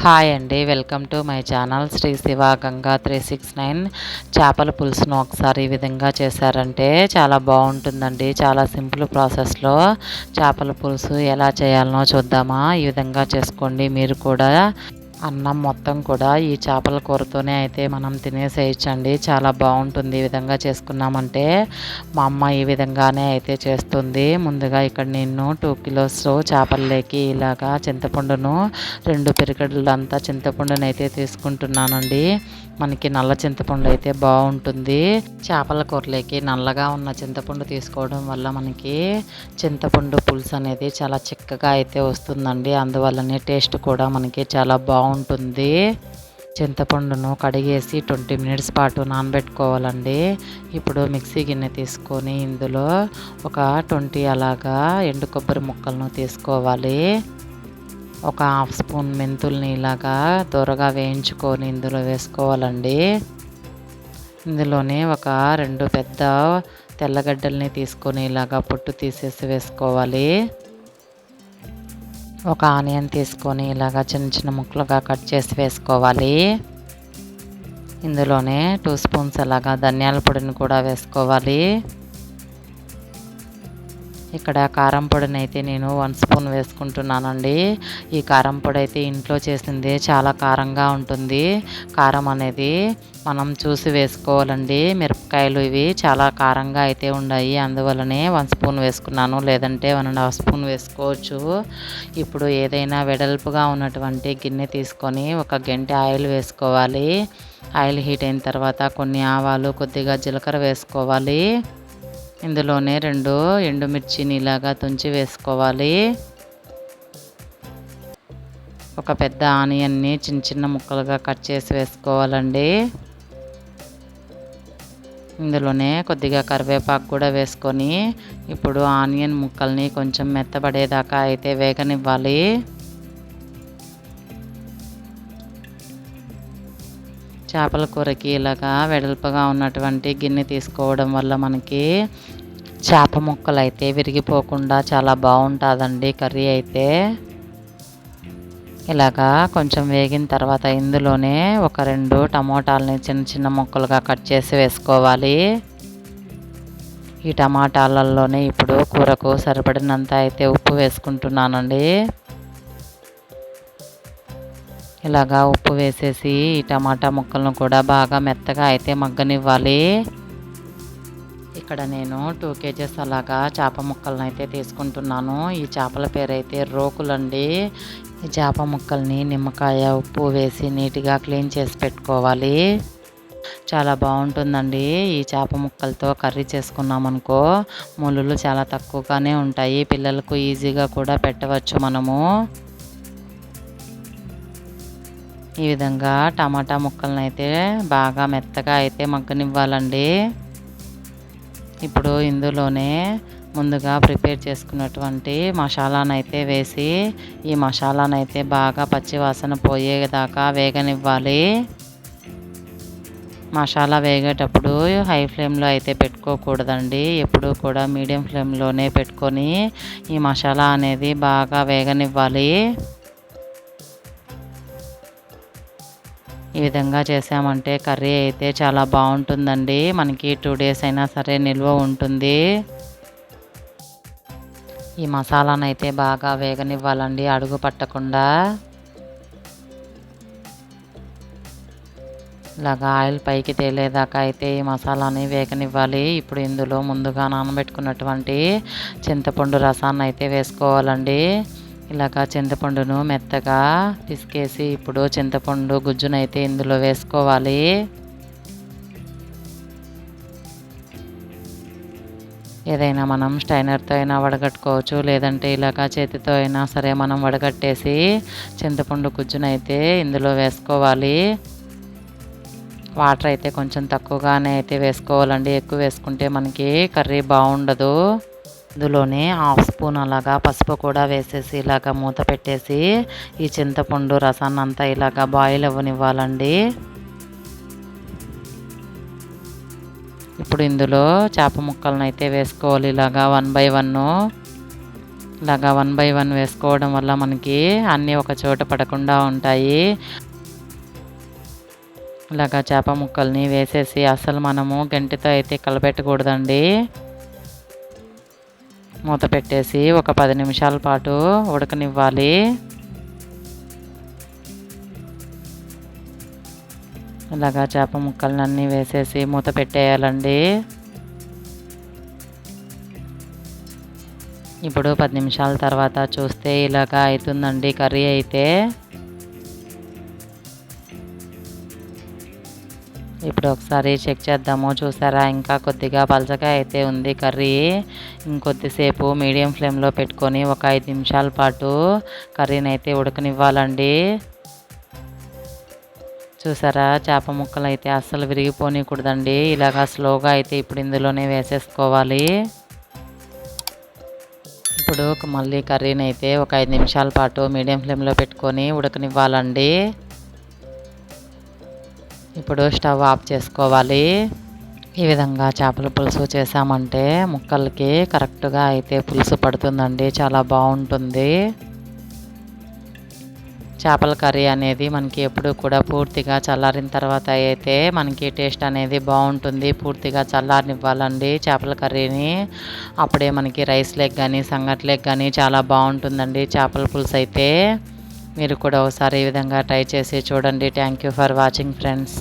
Hi అండి welcome to my channel Shri Siva Ganga three six nine చేపల పులుసును ఒకసారి ఈ విధంగా చేశారంటే చాలా బాగుంటుందండి చాలా సింపుల్ ప్రాసెస్లో చేపల పులుసు ఎలా చేయాలనో చూద్దామా? ఈ విధంగా చేసుకోండి మీరు కూడా అన్నం మొత్తం కూడా ఈ చేపల కూరతోనే అయితే మనం తినేసేయచ్చండి. చాలా బాగుంటుంది ఈ విధంగా చేసుకున్నామంటే. మా అమ్మ ఈ విధంగానే అయితే చేస్తుంది. ముందుగా ఇక్కడ నేను టూ కిలోస్ చేపల్లోకి ఇలాగా చింతపండును రెండు పెరిగడ్లంతా చింతపండును అయితే తీసుకుంటున్నానండి. మనకి నల్ల చింతపండు అయితే బాగుంటుంది. చేపల కూరలోకి నల్లగా ఉన్న చింతపండు తీసుకోవడం వల్ల మనకి చింతపండు పులుసు అనేది చాలా చిక్కగా అయితే వస్తుందండి. అందువల్లనే టేస్ట్ కూడా మనకి చాలా బాగుంటుంది. చింతపండును కడిగేసి ట్వంటీ మినిట్స్ పాటు నానబెట్టుకోవాలండి. ఇప్పుడు మిక్సీ గిన్నె తీసుకొని ఇందులో ఒక ట్వంటీ అలాగా ఎండు కొబ్బరి ముక్కలను తీసుకోవాలి. ఒక హాఫ్ స్పూన్ మెంతుల్ని ఇలాగా త్వరగా వేయించుకొని ఇందులో వేసుకోవాలండి. ఇందులోనే ఒక రెండు పెద్ద తెల్లగడ్డల్ని తీసుకొని ఇలాగా పొట్టు తీసేసి వేసుకోవాలి. ఒక ఆనియన్ తీసుకొని ఇలాగా చిన్న చిన్న ముక్కలుగా కట్ చేసి వేసుకోవాలి. ఇందులోనే టూ స్పూన్స్ అలాగా ధనియాల పొడిని కూడా వేసుకోవాలి. ఇక్కడ కారం పొడిని అయితే నేను వన్ స్పూన్ వేసుకుంటున్నానండి. ఈ కారం పొడి అయితే ఇంట్లో చేసింది చాలా కారంగా ఉంటుంది. కారం అనేది మనం చూసి వేసుకోవాలండి. మిరపకాయలు ఇవి చాలా కారంగా అయితే ఉన్నాయి. అందువలనే వన్ స్పూన్ వేసుకున్నాను. లేదంటే వన్ అండ్ హాఫ్ స్పూన్ వేసుకోవచ్చు. ఇప్పుడు ఏదైనా వెడల్పుగా ఉన్నటువంటి గిన్నె తీసుకొని ఒక గంట ఆయిల్ వేసుకోవాలి. ఆయిల్ హీట్ అయిన తర్వాత కొన్ని ఆవాలు కొద్దిగా జీలకర్ర వేసుకోవాలి. ఇందులోనే రెండు ఎండుమిర్చిని ఇలాగా తుంచి వేసుకోవాలి. ఒక పెద్ద ఆనియన్ని చిన్న చిన్న ముక్కలుగా కట్ చేసి వేసుకోవాలండి. ఇందులోనే కొద్దిగా కరివేపాకు కూడా వేసుకొని ఇప్పుడు ఆనియన్ ముక్కల్ని కొంచెం మెత్తబడేదాకా అయితే వేగనివ్వాలి. చేపల కూరకి ఇలాగా వెడల్పుగా ఉన్నటువంటి గిన్నె తీసుకోవడం వల్ల మనకి చేప ముక్కలు అయితే విరిగిపోకుండా చాలా బాగుంటుందండి కర్రీ అయితే. ఇలాగా కొంచెం వేగిన తర్వాత ఇందులోనే ఒక రెండు టమోటాలని చిన్న చిన్న ముక్కలుగా కట్ చేసి వేసుకోవాలి. ఈ టమాటాలలోనే ఇప్పుడు కూరకు సరిపడినంత అయితే ఉప్పు వేసుకుంటున్నానండి. ఇలాగా ఉప్పు వేసేసి ఈ టమాటా ముక్కలను కూడా బాగా మెత్తగా అయితే మగ్గనివ్వాలి. ఇక్కడ నేను టూ కేజెస్ అలాగా చేప ముక్కలను అయితే తీసుకుంటున్నాను. ఈ చేపల పేరు అయితే రోకులండి. ఈ చేప ముక్కల్ని నిమ్మకాయ ఉప్పు వేసి నీట్గా క్లీన్ చేసి పెట్టుకోవాలి. చాలా బాగుంటుందండి. ఈ చేప ముక్కలతో కర్రీ చేసుకున్నామనుకో ములులు ముళ్ళు చాలా తక్కువగానే ఉంటాయి. పిల్లలకు ఈజీగా కూడా పెట్టవచ్చు మనము. ఈ విధంగా టమాటా ముక్కలను అయితే బాగా మెత్తగా అయితే మగ్గనివ్వాలండి. ఇప్పుడు ఇందులోనే ముందుగా ప్రిపేర్ చేసుకున్నటువంటి మసాలాను అయితే వేసి ఈ మసాలాను అయితే బాగా పచ్చివాసన పోయేదాకా వేగనివ్వాలి. మసాలా వేగేటప్పుడు హై ఫ్లేమ్లో అయితే పెట్టుకోకూడదండి. ఎప్పుడు కూడా మీడియం ఫ్లేమ్లోనే పెట్టుకొని ఈ మసాలా అనేది బాగా వేగనివ్వాలి. ఈ విధంగా చేసామంటే కర్రీ అయితే చాలా బాగుంటుందండి. మనకి టూ డేస్ అయినా సరే నిల్వ ఉంటుంది. ఈ మసాలానైతే బాగా వేగనివ్వాలండి అడుగు పట్టకుండా. ఇలాగా ఆయిల్ పైకి తేలేదాకా అయితే ఈ మసాలాని వేగనివ్వాలి. ఇప్పుడు ఇందులో ముందుగా నానబెట్టుకున్నటువంటి చింతపండు రసాన్ని అయితే వేసుకోవాలండి. ఇలాగా చింతపండును మెత్తగా పిసికేసి ఇప్పుడు చింతపండు గుజ్జునైతే ఇందులో వేసుకోవాలి. ఏదైనా మనం స్టైనర్తో అయినా వడగట్టుకోవచ్చు లేదంటే ఇలాగా చేతితో అయినా సరే మనం వడగట్టేసి చింతపండు గుజ్జునైతే ఇందులో వేసుకోవాలి. వాటర్ అయితే కొంచెం తక్కువగానే అయితే వేసుకోవాలండి. ఎక్కువ వేసుకుంటే మనకి కర్రీ బాగుండదు. ఇందులోనే హాఫ్ స్పూన్ అలాగా పసుపు కూడా వేసేసి ఇలాగా మూత పెట్టేసి ఈ చింతపండు రసాన్ని అంతా ఇలాగా బాయిల్ అవ్వనివ్వాలండి. ఇప్పుడు ఇందులో చేప ముక్కలను అయితే వేసుకోవాలి. ఇలాగా వన్ బై వన్ ఇలాగా వన్ బై వన్ వేసుకోవడం వల్ల మనకి అన్నీ ఒక చోట పడకుండా ఉంటాయి. ఇలాగా చేప ముక్కల్ని వేసేసి అసలు మనము గంటితో అయితే కలపెట్టకూడదండి. మూత పెట్టేసి ఒక పది నిమిషాల పాటు ఉడకనివ్వాలి. ఇలాగా చేప ముక్కలన్నీ వేసేసి మూత పెట్టేయాలండి. ఇప్పుడు పది నిమిషాల తర్వాత చూస్తే ఇలాగా అవుతుందండి కర్రీ అయితే. ఇప్పుడు ఒకసారి చెక్ చేద్దాము. చూసారా? ఇంకా కొద్దిగా పలచగా అయితే ఉంది కర్రీ. ఇంకొద్దిసేపు మీడియం ఫ్లేమ్లో పెట్టుకొని ఒక ఐదు నిమిషాల పాటు కర్రీని అయితే ఉడకనివ్వాలండి. చూసారా? చేప ముక్కలు అయితే అస్సలు విరిగిపోనికూడదండి. ఇలాగా స్లోగా అయితే ఇప్పుడు ఇందులోనే వేసేసుకోవాలి. ఇప్పుడు మళ్ళీ కర్రీని అయితే ఒక ఐదు నిమిషాల పాటు మీడియం ఫ్లేమ్లో పెట్టుకొని ఉడకనివ్వాలండి. ఇప్పుడు స్టవ్ ఆఫ్ చేసుకోవాలి. ఈ విధంగా చేపల పులుసు చేసామంటే ముక్కలకి కరెక్ట్గా అయితే పులుసు పడుతుందండి. చాలా బాగుంటుంది. చేపల కర్రీ అనేది మనకి ఎప్పుడు కూడా పూర్తిగా చల్లారిన తర్వాత అయితే మనకి టేస్ట్ అనేది బాగుంటుంది. పూర్తిగా చల్లారనివ్వాలండి చేపల కర్రీని. అప్పుడే మనకి రైస్ లెగ్ కానీ సంగటి లెగ్ కానీ చాలా బాగుంటుందండి చేపల పులుసు అయితే. మీరు కూడా ఒకసారి ఈ విధంగా ట్రై చేసి చూడండి. Thank you for watching friends.